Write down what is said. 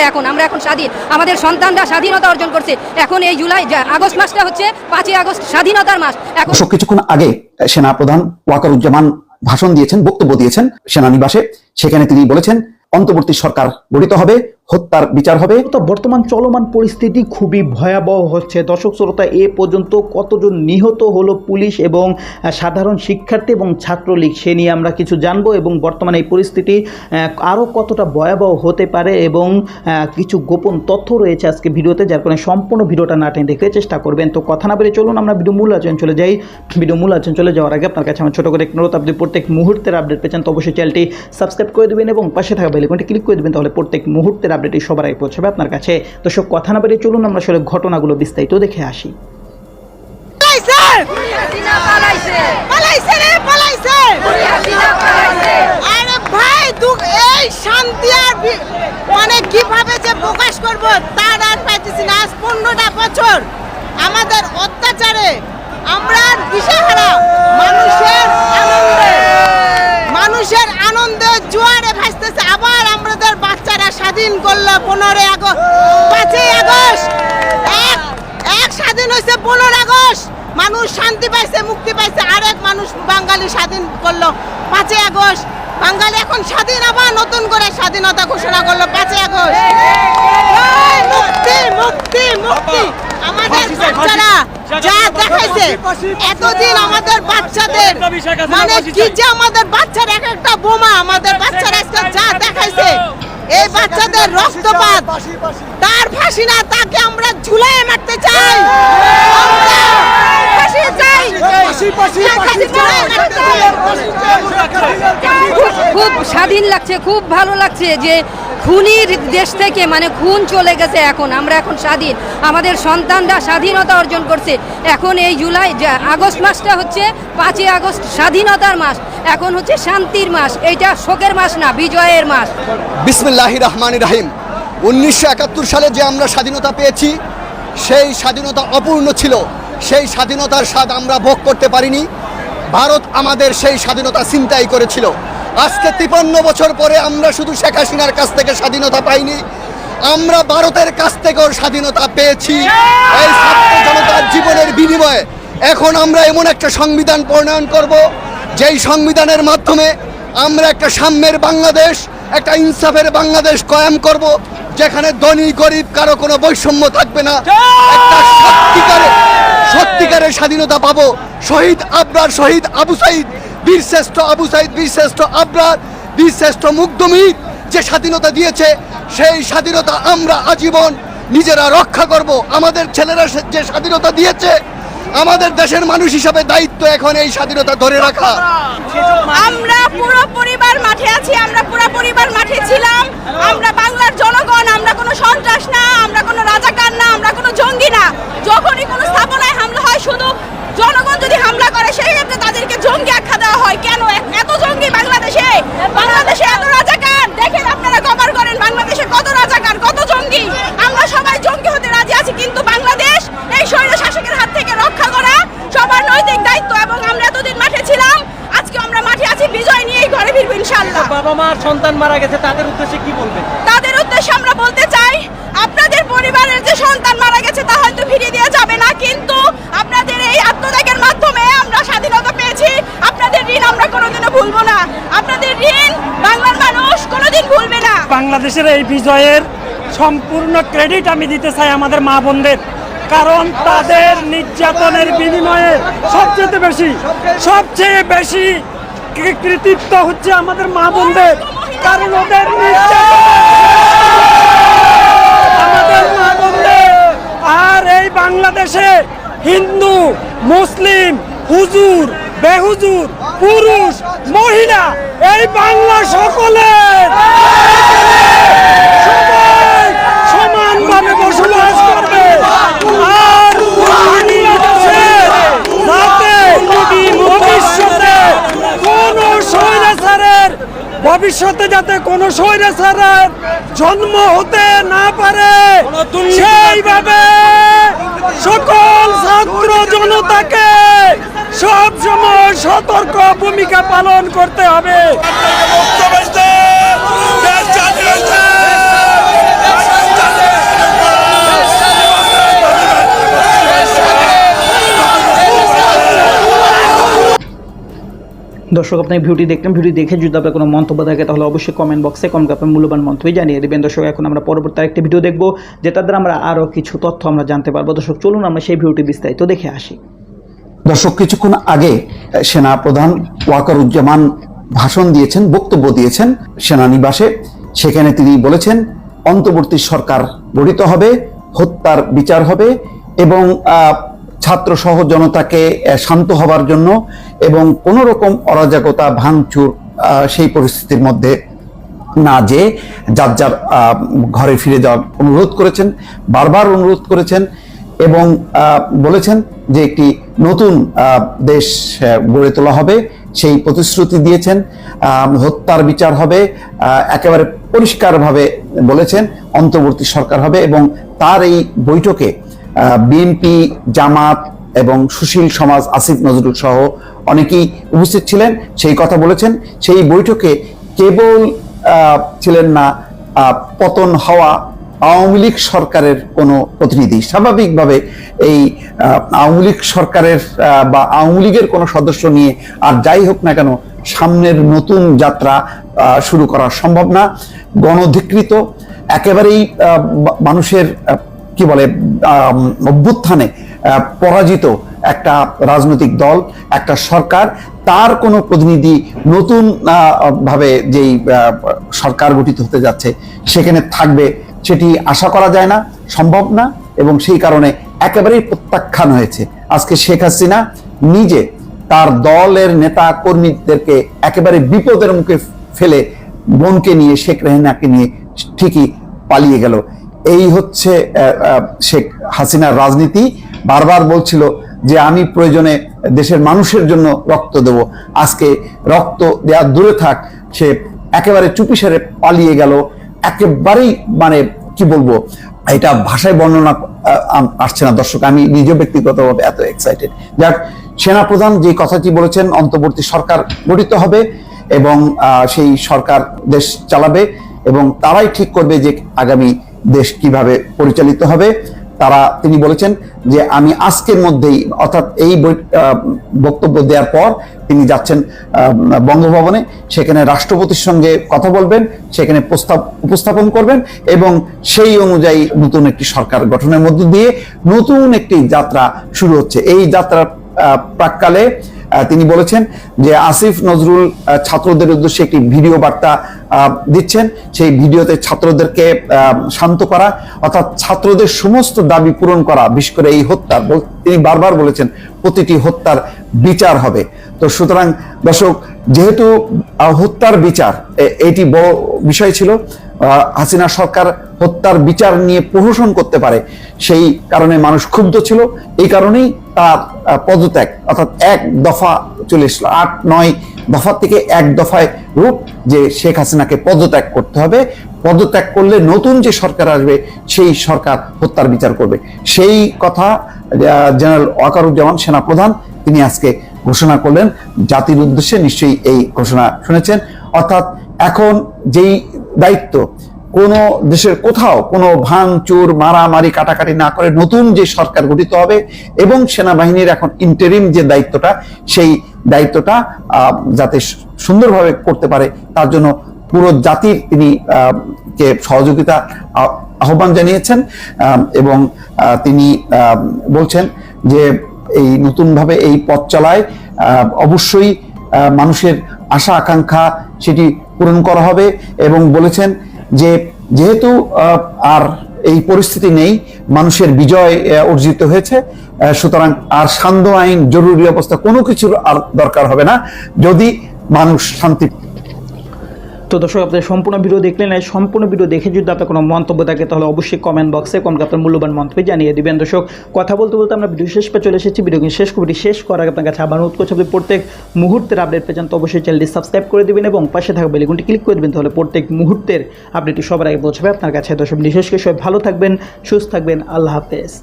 এখন আমরা এখন স্বাধীন। আমাদের সন্তানরা স্বাধীনতা অর্জন করছে। এখন এই জুলাই যা- আগস্ট মাসটা হচ্ছে পাঁচই আগস্ট স্বাধীনতার মাস। এখন কিছুক্ষণ আগে সেনা প্রধান ওয়াকারুজ্জামান ভাষণ দিয়েছেন বক্তব্য দিয়েছেন সেনানিবাসে। সেখানে তিনি বলেছেন অন্তর্বর্তী সরকার গঠিত হবে। হত্যার বিচার হবে। তো বর্তমান চলমান পরিস্থিতি খুবই ভয়াবহ হচ্ছে। দর্শক শ্রোতা, এ পর্যন্ত কতজন নিহত হলো পুলিশ এবং সাধারণ শিক্ষার্থী এবং ছাত্রলীগ, সে নিয়ে আমরা কিছু জানব এবং বর্তমানে এই পরিস্থিতি আরও কতটা ভয়াবহ হতে পারে এবং কিছু গোপন তথ্য রয়েছে আজকে ভিডিওতে, যার কারণে সম্পূর্ণ ভিডিওটা না টেনে দেখতে চেষ্টা করবেন। তো কথা না বেরিয়ে চলুন, আমরা ভিডিও মূল আচরণ চলে যাই। ভিডিও মূল আচরণ চলে যাওয়ার আগে আপনার কাছে আমার ছোটো করে অনুরোধ। আপনি প্রত্যেক মুহূর্তের আপডেট পেয়েছেন, তো অবশ্যই চ্যানেলটি সাবস্ক্রাইব করে দেবেন এবং পাশে থাকা বেলিকনটি ক্লিক করে দেবেন, তাহলে প্রত্যেক মুহূর্তের আপডেটই সবার আগে পৌঁছাবে আপনার কাছে। তো সব কথা না বেরিয়ে চলুন আমরা আসলে ঘটনাগুলো বিস্তারিত দেখে আসি। শান্তি আর মানে কীভাবে যে প্রকাশ করব তার আর পাইতেছি না। আজ পনেরোটা বছর আমাদের অত্যাচারে আমরা আর দিশেহারা মানুষের আনন্দে মানুষের আনন্দে জোয়ারে ভাসতেছে আবার আমাদের বাচ্চারা স্বাধীন করল পনেরোই আগস্ট পাঁচই আগস্ট এক এক স্বাধীন হয়েছে পনেরো আগস্ট মানুষ শান্তি পাইছে মুক্তি পাইছে। আরেক মানুষ বাঙালি স্বাধীন করল। পাঁচই আগস্ট বাঙালি এখন স্বাধীন আবার নতুন করে স্বাধীনতা ঘোষণা করল। পাঁচই আগস্ট। মুক্তি মুক্তি মুক্তি। আমাদের বাচ্চারা যা দেখাইছে এতদিন আমাদের বাচ্চাদের মানে কি যে আমাদের বাচ্চার এক একটা বোমা আমাদের বাচ্চারা আজকে যা দেখাইছে এই বাচ্চাদের রক্তপাত তার ফাঁসি না তাকে আমরা ঝুলাই মারতে চাই আমরা ফাঁসি চাই তাকে ঝুলাইয়ে মারতে চাই। খুব স্বাধীন লাগছে খুব ভালো লাগছে যে খুনির দেশ থেকে মানে খুন চলে গেছে এখন আমরা এখন স্বাধীন। আমাদের সন্তানরা স্বাধীনতা অর্জন করছে। এখন এই জুলাই যা- আগস্ট মাসটা হচ্ছে পাঁচই আগস্ট স্বাধীনতার মাস। এখন হচ্ছে শান্তির মাস। এইটা শোকের মাস না বিজয়ের মাস। বিসমিল্লাহ রহমান রাহিম। উনিশশো একাত্তর সালে যে আমরা স্বাধীনতা পেয়েছি সেই স্বাধীনতা অপূর্ণ ছিল। সেই স্বাধীনতার স্বাদ আমরা ভোগ করতে পারিনি। ভারত আমাদের সেই স্বাধীনতা ছিনতাই করেছিল। আজকে তিপান্ন বছর পরে আমরা শুধু শেখ হাসিনার কাছ থেকে স্বাধীনতা পাইনি। আমরা ভারতের কাছ থেকেও স্বাধীনতা পেয়েছি। এই ছাত্র জনতার জীবনের বিনিময়ে এখন আমরা এমন একটা সংবিধান প্রণয়ন করব, যেই সংবিধানের মাধ্যমে আমরা একটা সাম্যের বাংলাদেশ, একটা ইনসাফের বাংলাদেশ কয়াম করব, যেখানে ধনী, গরিব, কারও কোনো বৈষম্য থাকবে না। একটা সত্যিকারের সত্যিকারের স্বাধীনতা পাবো। শহীদ আবরার, শহীদ আবু সাইদ বীরশ্রেষ্ঠ আবু সাইদ বীরশ্রেষ্ঠ আবরার বীরশ্রেষ্ঠ মুগ্ধমির যে স্বাধীনতা দিয়েছে, সেই স্বাধীনতা আমরা আজীবন নিজেরা রক্ষা করব। আমাদের ছেলেরা যে স্বাধীনতা দিয়েছে, আমাদের দেশের মানুষ হিসাবে দায়িত্ব এখন এই স্বাধীনতা ধরে রাখা। আমরা পুরো পরিবার মাঠে আছি, আমরা পুরো পরিবার মাঠে ছিলাম। আমরা বাংলার জনগণ, আমরা কোনো সন্ত্রাস না, আমরা কোনো রাজাকার না, আমরা কোনো জঙ্গি না। যখনই কোনো স্থাপনায় হামলা হয় শুধু জনগণ যদি হামলা করে সেই ক্ষেত্রে তাদেরকে জঙ্গি আখ্যা দেওয়া হয় কেন এ- এত জঙ্গি বাংলাদেশে বাংলাদেশে এত রাজাকার দেখেন আপনারা কভার করেন বাংলাদেশে কত রাজাকার কত জঙ্গি আমরা সবাই জঙ্গি হতে রাজি আছি কিন্তু বাংলাদেশ এই শৈল শাসকের হাত থেকে রক্ষা করা সবার নৈতিক দায়িত্ব এবং আমরা এতদিন মাঠে ছিলাম আজকে আমরা মাঠে আছি বিজয় নিয়েই ঘরে ফিরবো ইনশাল্লাহ বাবা মার সন্তান মারা গেছে তাদের উদ্দেশ্যে কি বলবেন? তাদের উদ্দেশ্যে আমরা বলতে চাই আপনাদের পরিবারের যে সন্তান মারা গেছে তা হয়তো ফিরিয়ে দেওয়া যাবে না কিন্তু আপনাদের এই আত্মত্যাগের মাধ্যমে আমরা স্বাধীনতা পেয়েছি। আপনাদের ঋণ আমরা কোনোদিনও ভুলবো না। আপনাদের ঋণ বাংলার মানুষ কোনোদিন ভুলবে না। বাংলাদেশের এই বিজয়ের সম্পূর্ণ ক্রেডিট আমি দিতে চাই আমাদের মা বোনদের কারণ তাদের নির্যাতনের বিনিময়ে সবচেয়ে বেশি সবচেয়ে বেশি কৃতিত্ব হচ্ছে আমাদের মা বোনদের। কারণ ওদের মা আর এই বাংলাদেশে হিন্দু, মুসলিম, হুজুর, বেহুজুর, পুরুষ, মহিলা, এই বাংলা সবাই সমানভাবে বসবাস করবে আর বাংলাদেশে যাতে ভবিষ্যতে কোনো স্বৈরাচারের ভবিষ্যতে যাতে কোনো স্বৈরাচারের জন্ম হতে না পারে সেইভাবে সকল ছাত্র জনতাকে সব সময় সতর্ক ভূমিকা পালন করতে হবে। দর্শক আপনি ভিডিওটি দেখলেন ভিডিও দেখে যদি আপনার কোনো মন্তব্য থাকে, তাহলে অবশ্যই কমেন্ট বক্সে কমেন্ট আপনার মূল্যবান মন্তব্য জানিয়ে দেবেন। দর্শক, এখন আমরা পরবর্তী আরেকটি ভিডিও দেখব যেটা দ্বারা আমরা আরও কিছু তথ্য আমরা জানতে পারব। দর্শক, চলুন আমরা সেই ভিডিওটি বিস্তারিত দেখে আসি। দর্শক, কিছুক্ষণ আগে সেনা প্রধান ওয়াকারুজ্জামান ভাষণ দিয়েছেন, বক্তব্য দিয়েছেন সেনানিবাসে। সেখানে তিনি বলেছেন, অন্তর্বর্তী সরকার গঠিত হবে, হত্যার বিচার হবে এবং ছাত্র সহ জনতাকে শান্ত হবার জন্য এবং কোনো রকম অরাজকতা, ভাঙচুর সেই পরিস্থিতির মধ্যে না যে যার যার ঘরে ফিরে যাওয়ার অনুরোধ করেছেন, বারবার অনুরোধ করেছেন এবং বলেছেন যে একটি নতুন দেশ গড়ে তোলা হবে। সেই প্রতিশ্রুতি দিয়েছেন হত্যার বিচার হবে একেবারে পরিষ্কারভাবে বলেছেন, অন্তর্বর্তী সরকার হবে এবং তার এই বৈঠকে বিএনপি, জামাত এবং সুশীল সমাজ আসিফ নজরুল সহ অনেকেই উপস্থিত ছিলেন, সেই কথা বলেছেন। সেই বৈঠকে কেবল ছিলেন না পতন হওয়া আওয়ামী লীগ সরকারের কোনো প্রতিনিধি। স্বাভাবিকভাবে এই আওয়ামী লীগ সরকারের বা আওয়ামী লীগের কোনো সদস্য নিয়ে আর যাই হোক না কেন সামনের নতুন যাত্রা শুরু করা সম্ভব না। গণধিকৃত, একেবারেই মানুষের কি বলে অভ্যুত্থানে পরাজিত একটা রাজনৈতিক দল, একটা সরকার, তার কোনো প্রতিনিধি নতুন ভাবে যেই সরকার গঠিত হতে যাচ্ছে, সেখানে থাকবে, সেটি আশা করা যায় না, সম্ভব না, এবং সেই কারণে একেবারেই প্রত্যাখ্যান হয়েছে। আজকে শেখ হাসিনা নিজে তার দলের নেতা কর্মীদেরকে একেবারে বিপদের মুখে ফেলে বোনকে নিয়ে, শেখ রেহানাকে নিয়ে ঠিকই পালিয়ে গেল। এই হচ্ছে শেখ হাসিনার রাজনীতি। বারবার বলছিল যে আমি প্রয়োজনে দেশের মানুষের জন্য রক্ত দেব। আজকে রক্ত দেওয়া দূরে থাক, সে একেবারে চুপি চুপিসারে পালিয়ে গেল। একেবারেই মানে কি বলব, এটা ভাষায় বর্ণনা আসছে না। দর্শক, আমি নিজে ব্যক্তিগতভাবে এত এক্সাইটেড যাক, সেনাপ্রধান যে কথাটি বলেছেন, অন্তর্বর্তী সরকার গঠিত হবে এবং সেই সরকার দেশ চালাবে এবং তারাই ঠিক করবে যে আগামী দেশ কীভাবে পরিচালিত হবে, তারা তিনি বলেছেন যে আমি আজকের মধ্যেই, অর্থাৎ এই বক্তব্য দেওয়ার পর তিনি যাচ্ছেন বঙ্গভবনে। সেখানে রাষ্ট্রপতির সঙ্গে কথা বলবেন, সেখানে প্রস্তাব, উপস্থাপন করবেন এবং সেই অনুযায়ী নতুন একটি সরকার গঠনের মধ্য দিয়ে নতুন একটি যাত্রা শুরু হচ্ছে। এই যাত্রার প্রাককালে তিনি বলেছেন যে আসিফ নজরুল ছাত্রদের উদ্দেশ্যে একটি ভিডিও বার্তা দিচ্ছেন। সেই ভিডিওতে ছাত্রদেরকে শান্ত করা, অর্থাৎ ছাত্রদের সমস্ত দাবি পূরণ করা, বিশেষ করে এই হত্যা বল- তিনি বারবার বলেছেন প্রতিটি হত্যার বিচার হবে। তো সুতরাং দর্শক, যেহেতু হত্যার বিচার এটি বড় বিষয় ছিল হাসিনা সরকার হত্যার বিচার নিয়ে প্রহসন করতে পারে, সেই কারণে মানুষ ক্ষুব্ধ ছিল। এই কারণেই তার পদত্যাগ, অর্থাৎ এক দফা চলে এসলো আট, নয় দফা থেকে এক দফায় রূপ যে শেখ হাসিনাকে পদত্যাগ করতে হবে। পদত্যাগ করলে নতুন যে সরকার আসবে, সেই সরকার হত্যার বিচার করবে। সেই কথা জেনারেল ওয়াকারুজ্জামান সেনাপ্রধান, তিনি আজকে ঘোষণা করলেন। জাতির উদ্দেশ্যে নিশ্চয়ই এই ঘোষণা শুনেছেন। অর্থাৎ এখন যেই দায়িত্ব কোন দেশের কোথাও কোনো ভাঙচুর, মারামারি, কাটাকাটি না করে নতুন যে সরকার গঠিত হবে এবং সেনাবাহিনীর এখন ইন্টারিম যে দায়িত্বটা, সেই দায়িত্বটা যাতে সুন্দরভাবে করতে পারে, তার জন্য পুরো জাতির তিনি কে সহযোগিতা আহ্বান জানিয়েছেন এবং তিনি বলছেন যে এই নতুনভাবে এই পথ চলায় অবশ্যই মানুষের আশা আকাঙ্ক্ষা সেটি পূরণ করা হবে এবং বলেছেন যে যেহেতু আর এই পরিস্থিতি নেই, মানুষের বিজয় অর্জিত হয়েছে সুতরাং আর সান্ধ্য আইন, জরুরি অবস্থা কোনো কিছুর আর দরকার হবে না। যদি মানুষ শান্তি তো দর্শক, আপনার সম্পূর্ণ ভিডিও দেখলেন এই সম্পূর্ণ ভিডিও দেখে যদি আপনার কোনো মন্তব্য থাকে, তাহলে অবশ্যই কমেন্ট বক্সে কমেন্ট আপনার মূল্যবান মন্তব্য জানিয়ে দিবেন। দর্শক, কথা বলতে বলতে আমরা ভিডিও শেষ পে চলে এসেছি। ভিডিও কিন্তু শেষ করি শেষ করার আগে আপনার কাছে আবার অনুরোধ করছি প্রত্যেক মুহূর্তের আপডেট পেয়েছেন তো অবশ্যই চ্যানেলটি সাবস্ক্রাইব করে দেবেন এবং পাশে থাকা বেলিগুনটি ক্লিক করে দিবেন, তাহলে প্রত্যেক মুহূর্তের আপডেটটি সবার আগে পৌঁছাবে আপনার কাছে। দর্শক, বিশেষ করে সবাই ভালো থাকবেন, সুস্থ থাকবেন। আল্লাহ হাফেজ।